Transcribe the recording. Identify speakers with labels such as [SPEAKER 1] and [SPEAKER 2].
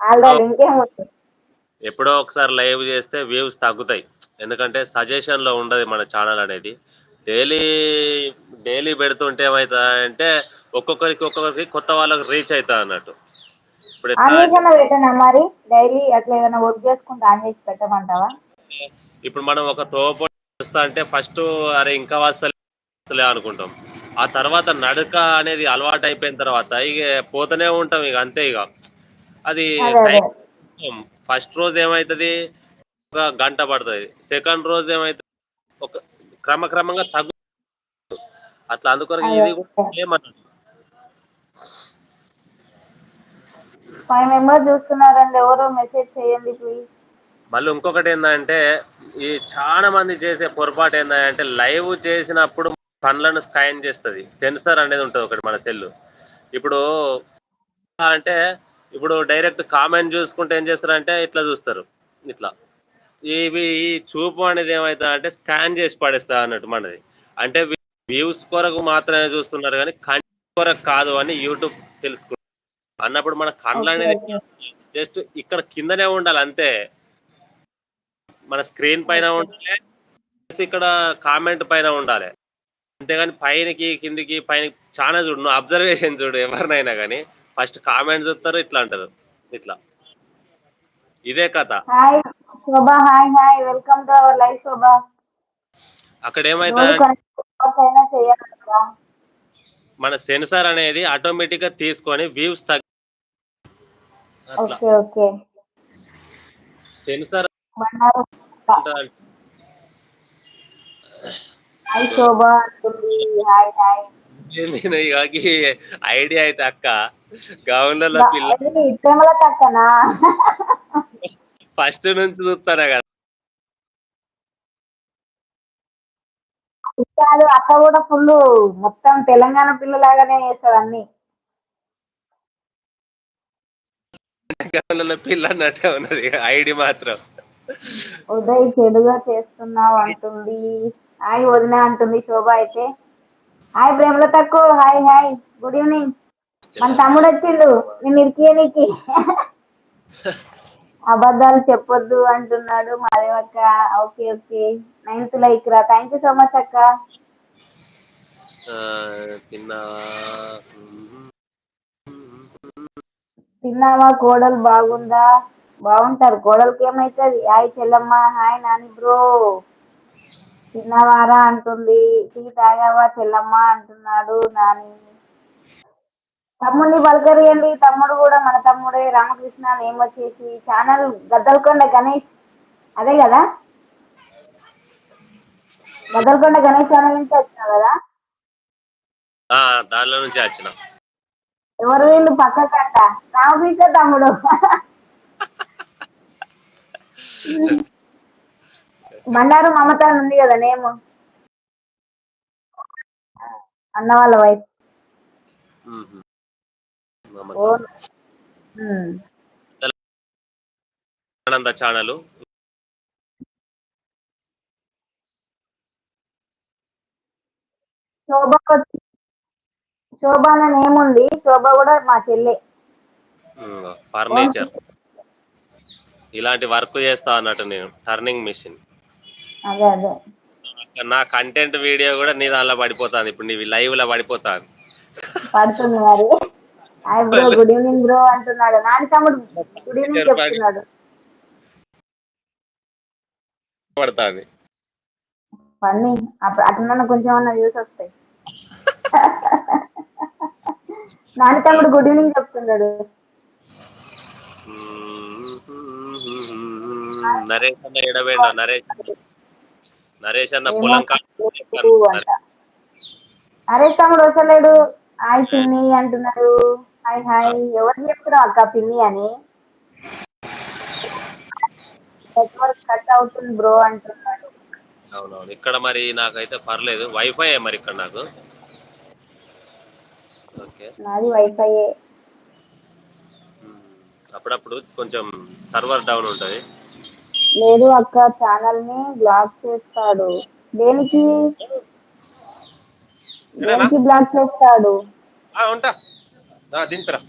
[SPEAKER 1] Already ఇంకేముంది?
[SPEAKER 2] ఎప్పుడో ఒకసారి లైవ్ చేస్తే వ్యూస్ తగ్గుతాయి. ఎందుకంటే సజెషన్లో ఉండదు మన ఛానల్ అనేది. డైలీ డైలీ పెడుతుంటే ఏమవుతుందంటే ఒక్కొక్కరికి ఒక్కొక్కరికి కొత్త వాళ్ళకి రీచ్ అవుతుంది అన్నట్టు. ఇప్పుడు ఎట్లా
[SPEAKER 1] ఆన్ చేసి పెట్టనా మరి? డైలీ అట్లా ఏదైనా వర్క్ చేసుకుంటే ఆన్ చేసి పెట్టమంటావా?
[SPEAKER 2] ఇప్పుడు మనం ఒక తోపు వస్తా అంటే ఫస్ట్ అరే ఇంకా వస్తలే అనుకుంటాం. ఆ తర్వాత నడక అనేది అలవాటు అయిపోయిన తర్వాత ఇక పోతూనే ఉంటాం ఇక అంతే ఇక అది ఫస్ట్ రోజు ఏమవుతుంది ఒక గంట పడుతుంది. సెకండ్ రోజు ఏమవుతుంది ఒక క్రమక్రమంగా తగ్గు అట్లా అందుకొరకు
[SPEAKER 1] అదే
[SPEAKER 2] ఇది కూడా ఏమన్నట్టు
[SPEAKER 1] ఫైవ్ మెంబర్స్ చూస్తున్నారండి. ఎవరో మెసేజ్ చేయండి ప్లీజ్.
[SPEAKER 2] మళ్ళీ ఇంకొకటి ఏంటంటే ఈ చాలా మంది చేసే పొరపాటు ఏంటంటే లైవ్ చేసినప్పుడు పనులను స్కాన్ చేస్తుంది. సెన్సర్ అనేది ఉంటుంది ఒకటి మన సెల్ ఇప్పుడు అంటే ఇప్పుడు డైరెక్ట్ కామెంట్ చూసుకుంటే ఏం చేస్తారంటే ఇట్లా చూస్తారు. ఇట్లా. ఇవి ఈ చూపు అనేది ఏమవుతుంది అంటే స్కాన్ చేసి పడేస్తా అన్నట్టు మనది. అంటే వ్యూస్ కొరకు మాత్రమే చూస్తున్నారు కానీ కంటెంట్ కొరకు కాదు అని యూట్యూబ్ తెలుసుకుంటారు అన్నప్పుడు మన కళ్ళు
[SPEAKER 1] ఓకే
[SPEAKER 2] అనేది జస్ట్ ఇక్కడ కిందనే ఉండాలి అంతే. మన స్క్రీన్ పైన ఉండాలి ఇక్కడ కామెంట్ పైన ఉండాలి. అంతేగాని పైనకి కిందికి పైన చాలా చూడు నువ్వు అబ్జర్వేషన్ చూడు ఎవరినైనా కానీ. ఫస్ట్ కామెంట్ చూస్తారు ఇట్లా అంటారు. ఇట్లా. ఇదే కథ.
[SPEAKER 1] Hi Shobha. Hi hi welcome to our live Shobha.
[SPEAKER 2] అక్కడ
[SPEAKER 1] కదా
[SPEAKER 2] మన సెన్సార్ అనేది ఆటోమేటిక్గా తీసుకొని వ్యూస్ తగ్గ సెన్సార్ ఐడియా అయితే అక్క. గౌన్లలో పిల్ల ఫస్ట్ నుంచి చూస్తానా కదా?
[SPEAKER 1] కాదు అక్క కూడా ఫుల్ మొత్తం తెలంగాణ పిల్లలాగానే చేస్తారు అన్ని.
[SPEAKER 2] గౌన్లలో పిల్ల అన్నట్టే ఉన్నది ఐడి మాత్రం.
[SPEAKER 1] ఉదయ్ చెడుగా చేస్తున్నావు అంటుంది. హాయ్ వదిన అంటుంది శోభ అయితే. హాయ్ ప్రేమల తక్కువ హాయ్ హాయ్. గుడ్ ఈవినింగ్ మన తమ్ముడు వచ్చిండు నేను ఇరికియనికి అబద్ధాలు చెప్పొద్దు అంటున్నాడు మాదేవక్క. Okay okay. నైన్త్ లైక్ రా. థ్యాంక్ యూ సో మచ్ అక్క.
[SPEAKER 2] తిన్నావా?
[SPEAKER 1] కోడలు బాగుందా? బాగుంటారు. కోడలికి ఏమైతుంది? Hi Chellamma. Hi Nani bro. తిన్నవారా? అంటుంది. టీ తాగావా చెల్లమ్మ? అంటున్నాడు నాని. తమ్ముడిని పలకరియండి. తమ్ముడు కూడా మన తమ్ముడే. రామకృష్ణ నేమ్ వచ్చేసి ఛానల్ గద్దలకొండ గణేష్ అదే కదా? గద్దలకొండ గణేష్ ఛానల్ నుంచి వచ్చినావు కదా?
[SPEAKER 2] దానిలో నుంచి వచ్చిన.
[SPEAKER 1] ఎవరు వీళ్ళు పక్కకంట? రామకృష్ణ తమ్ముడు. బండారు మమత ఉంది కదా నేమ్? అన్న వాళ్ళ వైఫ్.
[SPEAKER 2] ఆనంద ఛానల్.
[SPEAKER 1] శోభ శోభ అనే నేమ్ ఉంది. శోభ కూడా మా చెల్లె.
[SPEAKER 2] ఫర్నిచర్. ఇలాంటి వర్క్ చేస్తా అన్నట్టు నేను. Turning machine.
[SPEAKER 1] అదే అదే.
[SPEAKER 2] నా కంటెంట్ వీడియో కూడా నీ దానిలో పడిపోతుంది. ఇప్పుడు నీవి లైవ్లో పడిపోతాను
[SPEAKER 1] పడుతుంది మరి. Hi bro good evening bro అంటున్నాడు. నాని తమ్ముడు గుడ్ ఈవినింగ్ చెప్తున్నాడు.
[SPEAKER 2] పడుతుంది.
[SPEAKER 1] పని అట్లా కొంచెం అన్న వ్యూస్ వస్తాయి. నాని తమ్ముడు గుడ్ ఈవినింగ్ చెప్తున్నాడు.
[SPEAKER 2] నరేష్ అన్న ఎడబెండ నరేష్ నరేష్ అన్న పొలం
[SPEAKER 1] నరేష్ తమ్ముడు వస్తలేడు. హాయ్ పిన్ని అంటున్నాడు. Hi hi. ఎవరు చెప్తున్నావు అక్క పిన్ని అని? నెట్వర్క్ కట్ అవుతుంది బ్రో అంటున్నాడు.
[SPEAKER 2] అవునవును. ఇక్కడ మరి నాకైతే పర్లేదు. వైఫై మరి ఇక్కడ నాకు? ఓకే.
[SPEAKER 1] నాది వైఫై.
[SPEAKER 2] అప్పుడప్పుడు కొంచెం సర్వర్ డౌన్ ఉంటుంది.
[SPEAKER 1] లేదు అక్క ఛానల్ని బ్లాక్ చేస్తాడు. దేనికి? దేనికి బ్లాక్ చేస్తాడు?
[SPEAKER 2] ఉంటా. దింపరా.